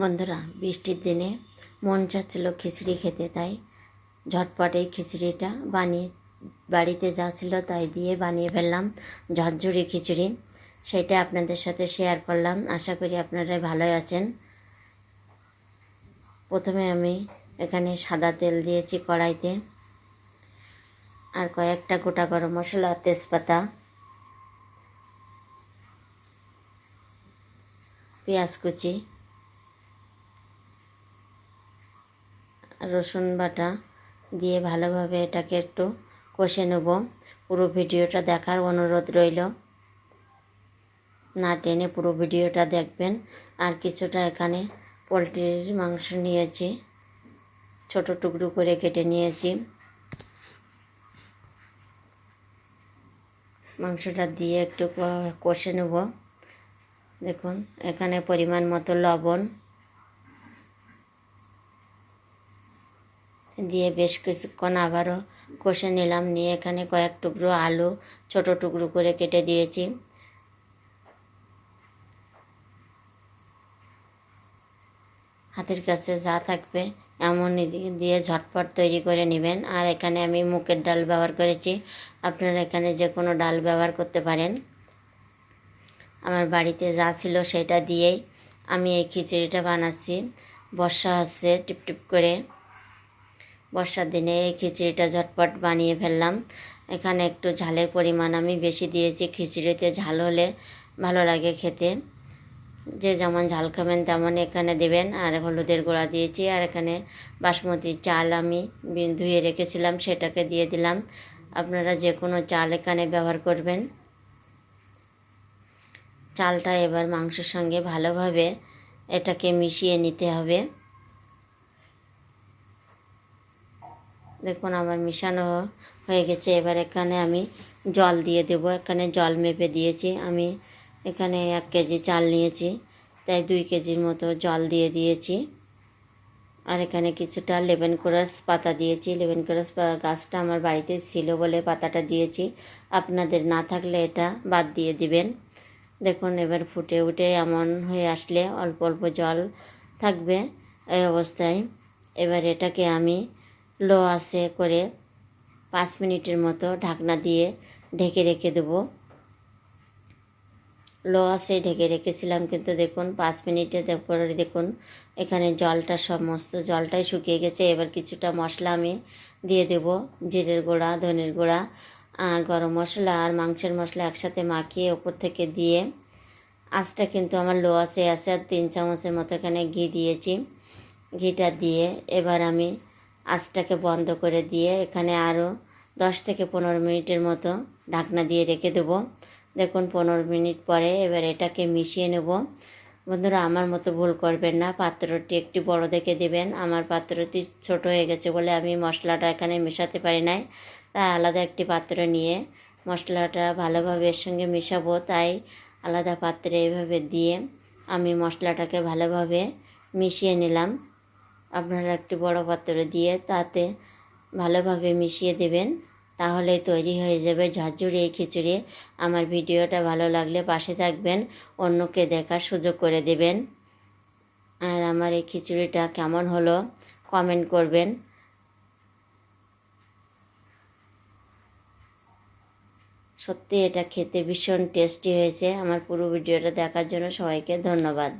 বন্ধুরা, বৃষ্টির দিনে মন চাচ্ছিল খিচড়ি খেতে, তাই ঝটপট এই খিচড়িটা বানিয়ে, বাড়িতে যা ছিল তাই দিয়ে বানিয়ে ফেললাম ঝরঝরি খিচুড়ি। সেটা আপনাদের সাথে শেয়ার করলাম। আশা করি আপনারা ভালোই আছেন। প্রথমে আমি এখানে সাদা তেল দিয়েছি কড়াইতে আর কয়েকটা গোটা গরম মশলা, তেজপাতা, পেঁয়াজ কুচি রসুন বাটা দিয়ে ভালোভাবে এটাকে একটু কষে নেব। পুরো ভিডিওটা দেখার অনুরোধ রইল। না টেনে পুরো ভিডিওটা দেখবেন। আর কিছুটা এখানে পোলট্রির মাংস নিয়েছি। ছোট টুকরো করে কেটে নিয়েছি। মাংসটা দিয়ে একটু কষে নেব। দেখুন, এখানে পরিমাণ মতো লবণ দিয়ে বেশ কিছুক্ষণ আবারও কষে নিলাম। নিয়ে এখানে কয়েক টুকরো আলু ছোট টুকরো করে কেটে দিয়েছি। হাতের কাছে যা থাকবে এমন দিয়ে ঝটপট তৈরি করে নেবেন। আর এখানে আমি মুখের ডাল ব্যবহার করেছি। আপনারা এখানে যে কোনো ডাল ব্যবহার করতে পারেন। আমার বাড়িতে যা ছিল সেটা দিয়েই আমি এই খিচুড়িটা বানাচ্ছি। বর্ষা হচ্ছে টিপ টিপ করে। বর্ষার দিনে এই খিচুড়িটা ঝটপট বানিয়ে ফেললাম। এখানে একটু ঝালের পরিমাণ আমি বেশি দিয়েছি। খিচুড়িতে ঝাল হলে ভালো লাগে খেতে। যে যেমন ঝাল খাবেন তেমন এখানে দেবেন। আর হলুদের গোড়া দিয়েছি আর এখানে বাসমতি চাল আমি ধুয়ে রেখেছিলাম, সেটাকে দিয়ে দিলাম। আপনারা যে কোনো চাল এখানে ব্যবহার করবেন। চালটা এবার মাংসের সঙ্গে ভালোভাবে এটাকে মিশিয়ে নিতে হবে। দেখুন আমার মিশানো হয়ে গেছে। এবার এখানে আমি জল দিয়ে দেব। এখানে জল মেপে দিয়েছি। আমি এখানে এক কেজি চাল নিয়েছি, তাই দুই কেজির মতো জল দিয়ে দিয়েছি। আর এখানে কিছুটা লেবেন কোরাস পাতা দিয়েছি। লেবেন কোরাস গাছটা আমার বাড়িতে ছিল বলে পাতাটা দিয়েছি। আপনাদের না থাকলে এটা বাদ দিয়ে দিবেন। দেখুন, এবার ফুটে উঠে এমন হয়ে আসলে অল্প অল্প জল থাকবে এই অবস্থায়। এবার এটাকে আমি লো আসে করে পাঁচ মিনিটের মতো ঢাকনা দিয়ে ঢেকে রেখে দেবো। লো আসে ঢেকে রেখেছিলাম, কিন্তু দেখুন পাঁচ মিনিটের পরে দেখুন এখানে জলটা সমস্ত, জলটাই শুকিয়ে গেছে। এবার কিছুটা মশলা আমি দিয়ে দেব, জিরের গুঁড়া, ধনের গুঁড়া আর গরম মশলা আর মাংসের মশলা একসাথে মাখিয়ে ওপর থেকে দিয়ে আঁচটা কিন্তু আমার লো আছে আছে আর তিন চামচের মতো এখানে ঘি দিয়েছি। ঘিটা দিয়ে এবার আমি আঁচটাকে বন্ধ করে দিয়ে এখানে আরও দশ থেকে পনেরো মিনিটের মতো ঢাকনা দিয়ে রেখে দেবো। দেখুন, পনেরো মিনিট পরে এবার এটাকে মিশিয়ে নেব। বন্ধুরা, আমার মতো ভুল করবেন না। পাত্রটি একটু বড় দেখে দেবেন। আমার পাত্রটি ছোট হয়ে গেছে বলে আমি মশলাটা এখানে মেশাতে পারি নাই। তাই আলাদা একটি পাত্র নিয়ে মশলাটা ভালোভাবে এর সঙ্গে মেশাবো। তাই আলাদা পাত্রে এভাবে দিয়ে আমি মশলাটাকে ভালোভাবে মিশিয়ে নিলাম। আপনারা একটি বড় পাত্র দিয়ে তাতে ভালোভাবে মিশিয়ে দেবেন তাহলে তৈরি হয়ে যাবে ঝরঝরি এই খিচুড়ি। আমার ভিডিওটা ভালো লাগলে পাশে থাকবেন, অন্যকে দেখার সুযোগ করে দেবেন। আর আমার এই খিচুড়িটা কেমন হলো কমেন্ট করবেন। সত্যি এটা খেতে ভীষণ টেস্টি হয়েছে। আমার পুরো ভিডিওটা দেখার জন্য সবাইকে ধন্যবাদ।